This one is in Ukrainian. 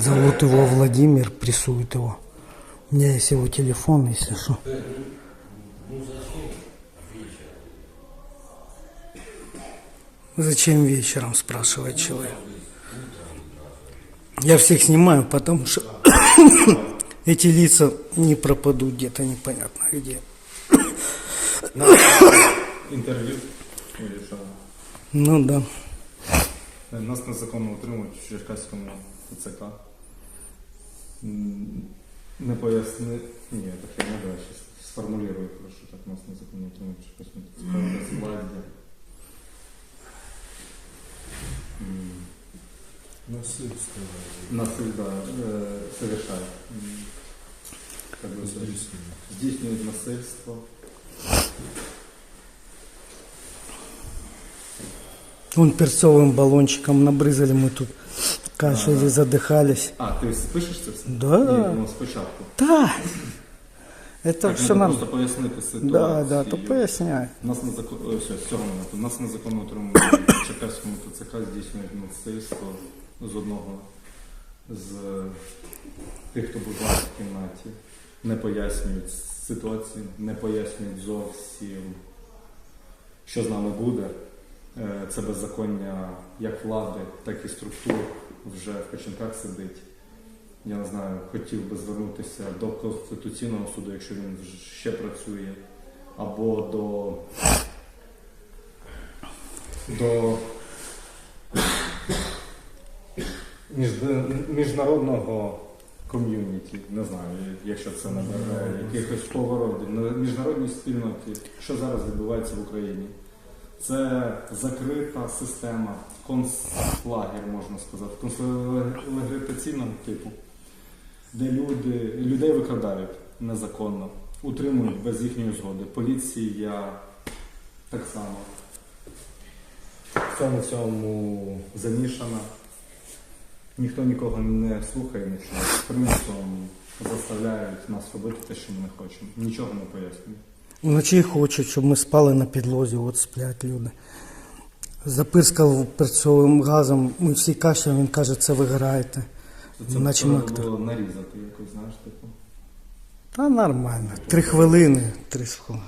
Зовут его Владимир, прессует его. У меня есть его телефон, если что. Зачем вечером, спрашивает человек. Я всех снимаю, потому что эти лица не пропадут где-то непонятно где. Що? Ну да. Нас незаконно утримують в Черкаському ТЦК. Не поясни. Ні, так я не ще сформулюю, що так нас незаконно утримують в Черкаському ТЦК. Без влади. М, Насильство. Да, е, совершає. Це здійснюють насильство. Вон перцовым баллончиком набрызали мы тут. Кашляли, задыхались. А, ти пишеш це все? Да. Ні, ну спочатку. Да. Это Так, все треба нам. просто пояснити ситуацію. Да, да, то поясняй. Нас незаконно, о, все, з цього моменту. Нас незаконно утримують в Черкаському ТЦК, здійснюють насильство з одного з тих, хто був в кімнаті. Не пояснюють ситуацію, не пояснюють зовсім, що з нами буде. Е, Це беззаконня як влади, так і структур вже в печінках сидить. Я не знаю, хотів би звернутися до Конституційного суду, якщо він ще працює, або до, до міжнародного ком'юніті, не знаю, якщо це набере якихось поворотів, на міжнародній спільноті, що зараз відбувається в Україні. Це закрита система, концлагер, можна сказати, концлагеритаційного типу, де люди, людей викрадають незаконно, утримують без їхньої згоди. Поліція так само в цьому всьому замішана. Ніхто нікого не слухає, чує. Примусом заставляють нас робити те, що ми не хочемо. Нічого не пояснюють. Вночі хочуть, щоб ми спали на підлозі, от сплять люди. Запирскав перцовим газом, ми всі кашляємо, він каже, це ви граєте. Це Наче треба актор. було нарізати якось, знаєш, типу. Та нормально. Три хвилини, три хвилини.